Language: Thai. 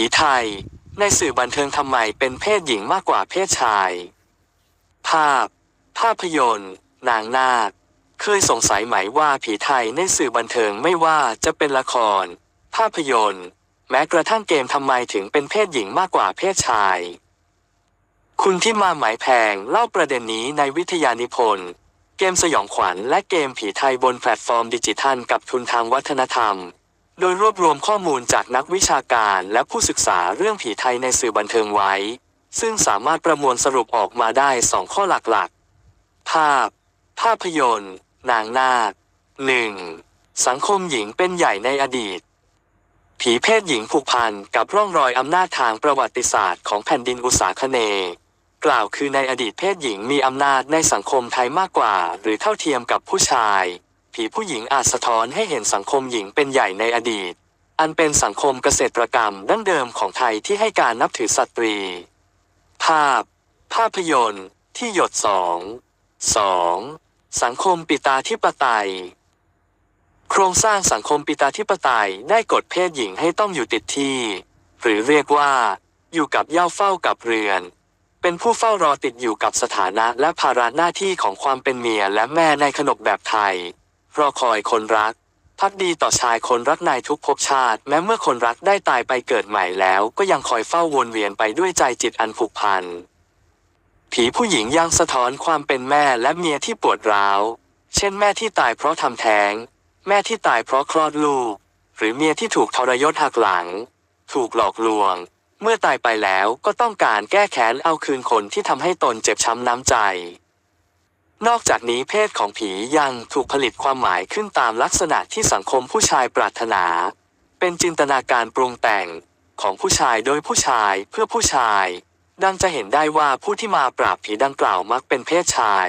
ผีไทย ในสื่อบันเทิงทำไมเป็นเพศหญิงมากกว่าเพศชาย ภาพ ภาพยนตร์ นางนาค เคยสงสัยไหมว่าผีไทยในสื่อบันเทิงไม่ว่าจะเป็นละคร ภาพยนตร์ แม้กระทั่งเกมทำไมถึงเป็นเพศหญิงมากกว่าเพศชาย คุณที่มาหมายแพงเล่าประเด็นนี้ในวิทยานิพนธ์เกมสยองขวัญและเกมผีไทยบนแพลตฟอร์มดิจิทัลกับทุนทางวัฒนธรรม โดยรวบรวมข้อมูลจากนักวิชาการและผู้ศึกษาเรื่องผีไทยในสื่อบันเทิงไว้ ซึ่งสามารถประมวลสรุปออกมาได้สองข้อหลักๆ ภาพ ภาพยนตร์ นางนาค 1. สังคมหญิงเป็นใหญ่ในอดีต ผีเพศหญิงผูกพันกับร่องรอยอำนาจทางประวัติศาสตร์ของแผ่นดินอุษาคเนกล่าวคือในอดีตเพศหญิงมีอำนาจในสังคมไทยมากกว่า หรือเท่าเทียมกับผู้ชาย ผีผู้หญิงอาจสะท้อนให้เห็นสังคมหญิงเป็นใหญ่ในอดีต อันเป็นสังคมเกษตรกรรมดั้งเดิมของไทยที่ให้การนับถือสตรี ภาพ ภาพยนตร์ ที่หยดสองสองสังคมปิตาธิปไตย โครงสร้างสังคมปิตาธิปไตยได้กฎเพศหญิงให้ต้องอยู่ติดที่ หรือเรียกว่า อยู่กับเย่าเฝ้ากับเรือน เป็นผู้เฝ้ารอติดอยู่กับสถานะและภาระหน้าที่ของความเป็นเมียและแม่ในขนบแบบไทย รอคอยคนรัก พักดีต่อชายคนรักในทุกภพชาติ แม้เมื่อคนรักได้ตายไปเกิดใหม่แล้ว ก็ยังคอยเฝ้าวนเวียนไปด้วยใจจิตอันผูกพัน ผีผู้หญิงยังสะท้อนความเป็นแม่และเมียที่ปวดร้าว เช่นแม่ที่ตายเพราะทำแท้ง แม่ที่ตายเพราะคลอดลูก หรือเมียที่ถูกทรยศหักหลัง ถูกหลอกลวง เมื่อตายไปแล้วก็ต้องการแก้แค้นเอาคืนคนที่ทำให้ตนเจ็บช้ำน้ำใจ นอกจากนี้เพศของผียังถูกผลิตความหมายขึ้นตามลักษณะที่สังคมผู้ชายปรารถนา เป็นจินตนาการปรุงแต่งของผู้ชายโดยผู้ชายเพื่อผู้ชาย ดังจะเห็นได้ว่าผู้ที่มาปราบผีดังกล่าวมักเป็นเพศชาย